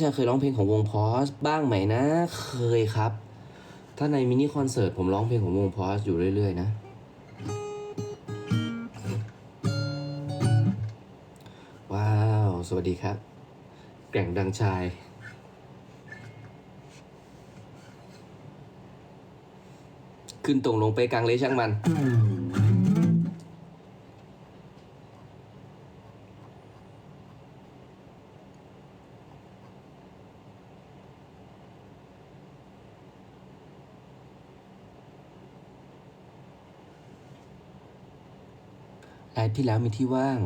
ชาเคยร้องเพลงของวงพอสบ้างไหมนะ เคยครับ ถ้าในมินิคอนเสิร์ตผมร้องเพลงของวงพอสอยู่เรื่อย ๆ นะ ว้าว สวัสดีครับ แกร่งดังชายขึ้นตรงลงไปกลางเลยช่างมัน ไลฟ์ที่แล้วมีที่ว่าง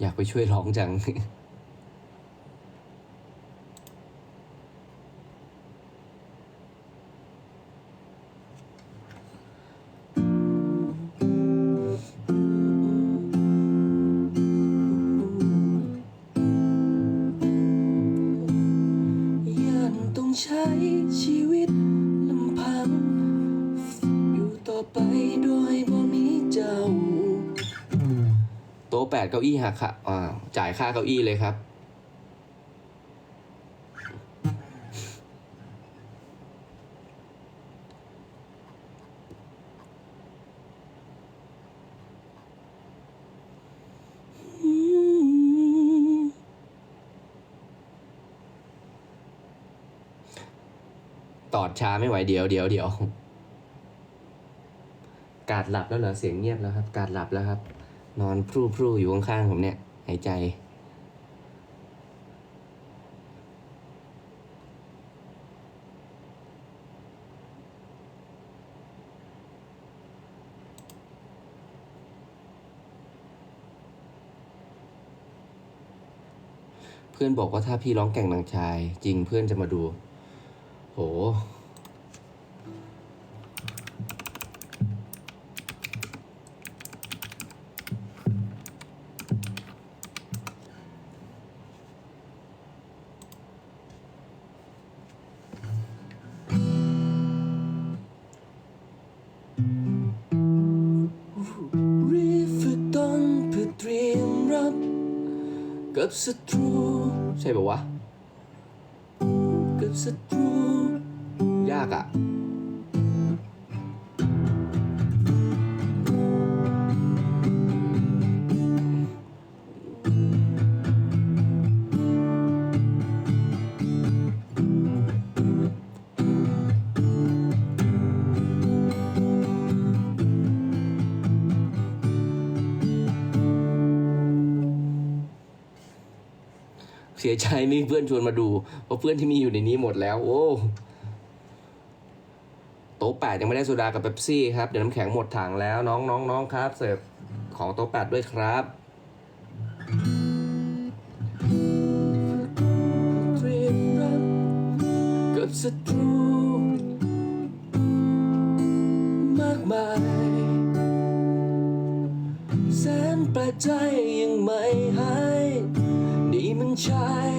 อยากไปช่วยร้องจัง ชีวิตลำพัง อยู่ต่อไปโดยบ่มีเจ้า โต๊ะแปดเก้าอี้หักค่ะอ่าจ่ายค่าเก้าอี้เลยครับ ตอดช้าไม่ไหวเดี๋ยวเดี๋ยวเดี๋ยวกาดหลับแล้วเหรอเสียงเงียบแล้วครับ กาดหลับแล้วครับ นอนพรู่พรู่อยู่ข้างๆผมเนี่ยหายใจ เพื่อนบอกว่าถ้าพี่ร้องแก่งนางชาย จริงเพื่อนจะมาดู โห รีบฝึกตนเพื่อเตรียมรับ กับศัตรู ใช่ปะวะ กับศัตรูยากอะ่ะเสียใจไม่มีเพื่อนชวนมาดูเพราะเพื่อนที่มีอยู่ในนี้หมดแล้ว โอ้ ต๊ะแปดยังไม่ได้โซดากับเป๊ปซี่ครับ เดี๋ยวน้ำแข็งหมดถังแล้วน้องน้องน้องครับ เสิร์ฟของโต๊ะแปดด้วยครับกับศัตรูมากมายแสนแปลกใจยังไม่หายนี่มันใช่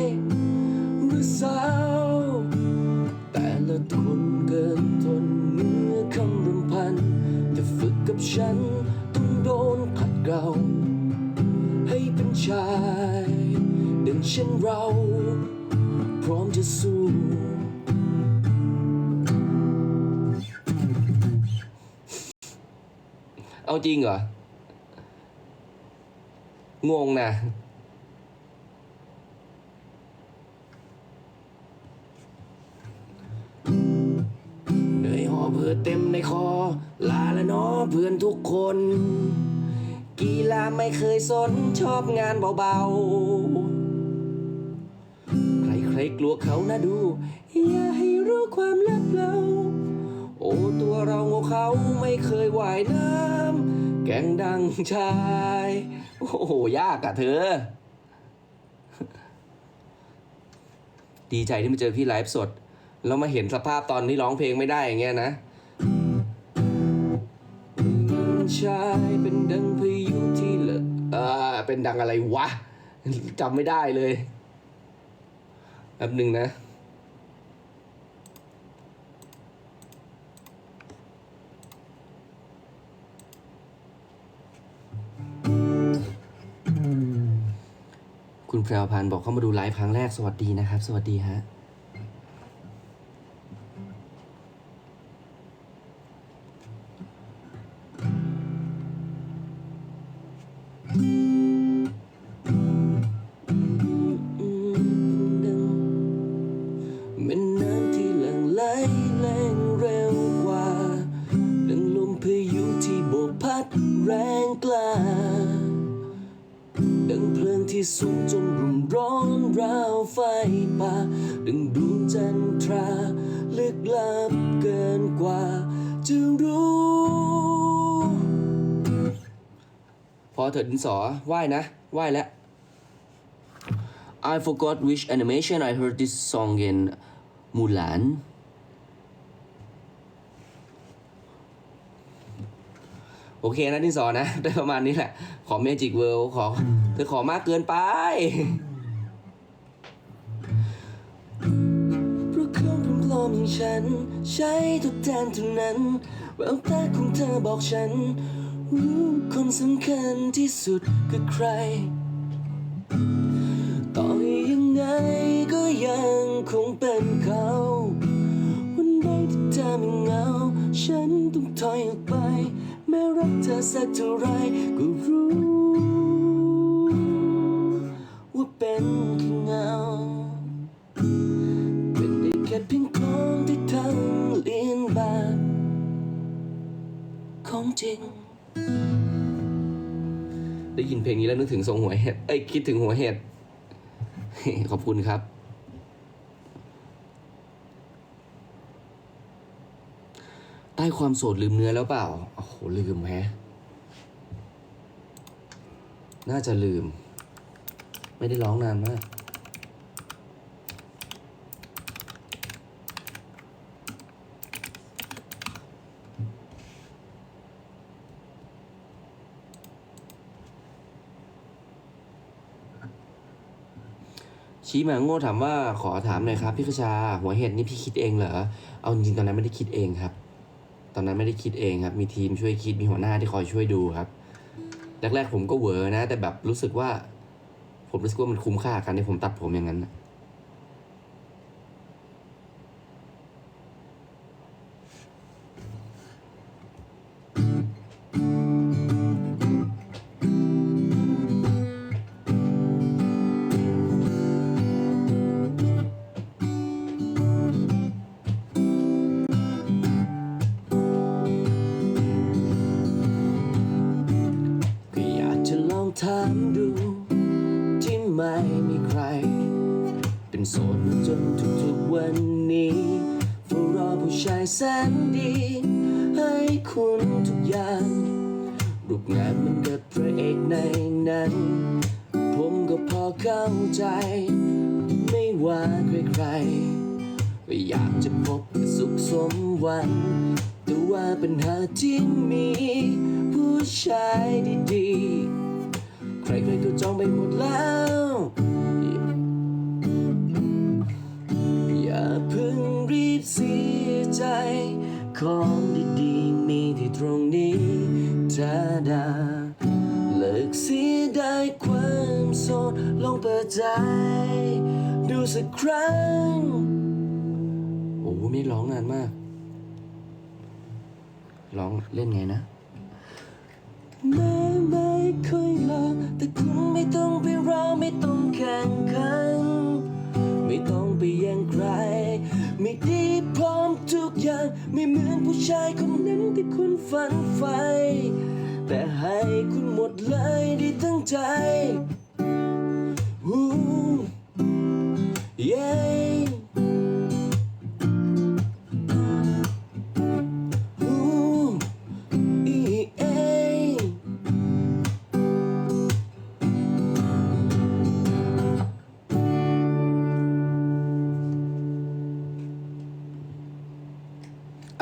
ฉันต้องโดนขัดเกลาให้เป็นชายดังเช่นเรา พร้อมจะสู้เอาจริงเหรอ งงนะ เต็มในคอ ลาและน้อเพื่อนทุกคน กีฬาไม่เคยสนชอบงานเบาๆ ใครๆกลัวเขานะดู อย่าให้รู้ความลับเรา โอ้ตัวเราโง่เขาไม่เคยว่ายน้ำแกงดังชาย โอ้โห ยากอะเธอ ดีใจที่มาเจอพี่ไลฟ์สดแล้วมาเห็นสภาพตอนที่ร้องเพลงไม่ได้อย่างเงี้ยนะ ชายเป็นดังพายุที่เลอะเอเป็นดังอะไรวะจำไม่ได้เลยแป๊บหนึ่งนะคุณแพรวพันธ์บอกเข้ามาดูไลฟ์ครั้งแรกสวัสดีนะครับ สวัสดีฮะ สูงจนรุมร้อนราวไฟป่าดังดวงจันทราลึกลับเกินกว่าจะรู้ พอเถิดดินสอไหว้นะไหว้แล้ว I forgot which animation I heard this song in Mulan โอเคนะดินสอนะ ได้ประมาณนี้แหละ ขอ Magic World ขอเธอขอมากเกินไปเพราะของปลอมๆอย่างฉัน ใช้ทดแทนเท่านั้นแววตาของเธอบอกฉัน รู้คนสำคัญที่สุดคือใคร ต่อให้ยังไงก็ยังคงเป็นเขาวันใดที่เธอไม่เหงา ฉันต้องถอยออกไป แม้รักเธอสักเท่าไรก็รู้ ว่าเป็นแค่เงา เป็นได้แค่เพียงของที่เธอเลียนแบบของจริง ได้ยินเพลงนี้แล้วนึกถึงทรงหัวเห็ด เอ้ยคิดถึงหัวเห็ด ขอบคุณครับ ใต้ความโสดลืมเนื้อแล้วเปล่า โอ้โห ลืมแฮะ น่าจะลืม ไม่ได้ร้องนานมาก ชี้หมาโง่ถามว่าขอถามหน่อยครับ พี่ขชา หัวเห็ดนี่พี่คิดเองเหรอ เอาจริงๆตอนนั้นไม่ได้คิดเองครับ อนนั้นไม่ได้คิดเองครับ มีทีมช่วยคิดมีหัวหน้าที่คอยช่วยดูครับ แรกๆผมก็เวอร์นะ แต่แบบรู้สึกว่า ผมรู้สึกว่ามันคุ้มค่ากับการที่ผมตัดผมอย่างนั้นนะายแสนดี ให้คุณทุกอย่าง รูปงานมันเกับพระเอกในนั้น ผมก็พอเข้าใจ ไม่ว่าใครๆก็อยากจะพบกับสุขสมหวันแต่ว่าปัญหาที่มี ผู้ชายดีๆ ใครๆก็จองไปหมดแล้วอย่าเพิ่งรีบเสีย ใจของดีๆ มีที่ตรงนี้จาดาเลิกเสียไดายความโสดลองเปิดใจ ดูสักครั้ง โอ้ไม่ร้องนานมาก ร้องเล่นไงนะแม้ไม่เคยรองแต่คุณไม่ต้องไปรอไม่ต้องแข่ง อย่างไม่เหมือนผู้ชายคนนั้นที่คุณฝันใฝ่แต่ให้คุณหมดเลยได้ตั้งใจ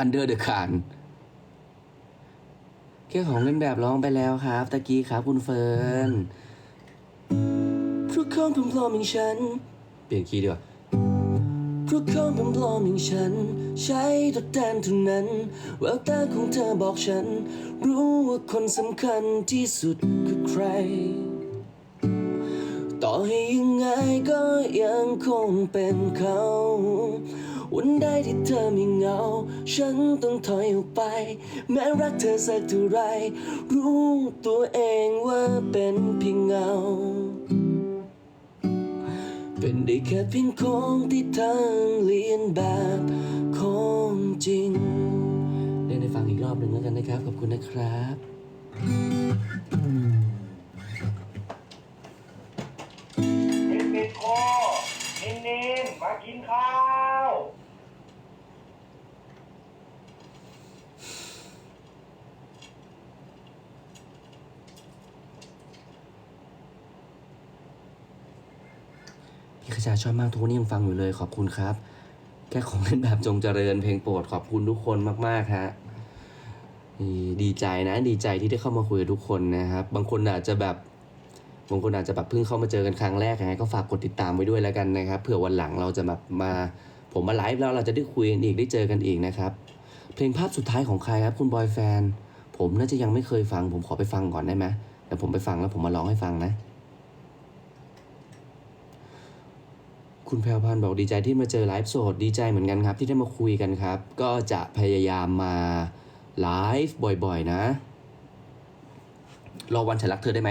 Under the Can แค่ของเล่นแบบร้องไปแล้วครับตะกี้ครับคุณเฟิร์นเพราะของปลอมๆอย่างฉัน เปลี่ยนคีย์ดีกว่าเพราะของปลอมๆอย่างฉัน ใช้ทดแทนเท่านั้นแววตาของเธอบอกฉัน รู้ว่าคนสำคัญที่สุดคือใคร ต่อให้ยังไงก็ยังคงเป็นเขา วันใดที่เธอไม่เหงา ฉันต้องถอยออกไป แม้รักเธอสักเท่าไร รู้ตัวเองว่าเป็นเพียงเงา เป็นได้แค่เพียงของที่เธอเลียนแบบของจริงเล่นให้ฟังอีกรอบหนึ่งแล้วกันนะครับ ขอบคุณนะครับเปิดปิดคอนิ่งๆมากินข้าว พี่ขจาชอบมากทุกคนนี่ยังฟังอยู่เลยขอบคุณครับ แค่ของเล่นแบบจงเจริญเพลงโปรดขอบคุณทุกคนมากๆฮะดีใจนะดีใจที่ได้เข้ามาคุยกับทุกคนนะครับ บางคนอาจจะแบบบางคนอาจจะแบบเพิ่งเข้ามาเจอกันครั้งแรกยังไงก็ฝากกดติดตามไว้ด้วยแล้วกันนะครับเผื่อวันหลังเราจะแบบมา ผมมาไลฟ์แล้วเราจะได้คุยกันอีกได้เจอกันอีกนะครับ เพลงภาพสุดท้ายของใครครับ คุณบอยแฟน ผมน่าจะยังไม่เคยฟัง ผมขอไปฟังก่อนได้ไหมเดี๋ยวผมไปฟังแล้วผมมาร้องให้ฟังนะ คุณแพรพันธ์บอกดีใจที่มาเจอไลฟ์สดดีใจเหมือนกันครับ ที่ได้มาคุยกันครับ ก็จะพยายามมาไลฟ์บ่อยๆนะ รอวันฉันรักเธอได้ไหม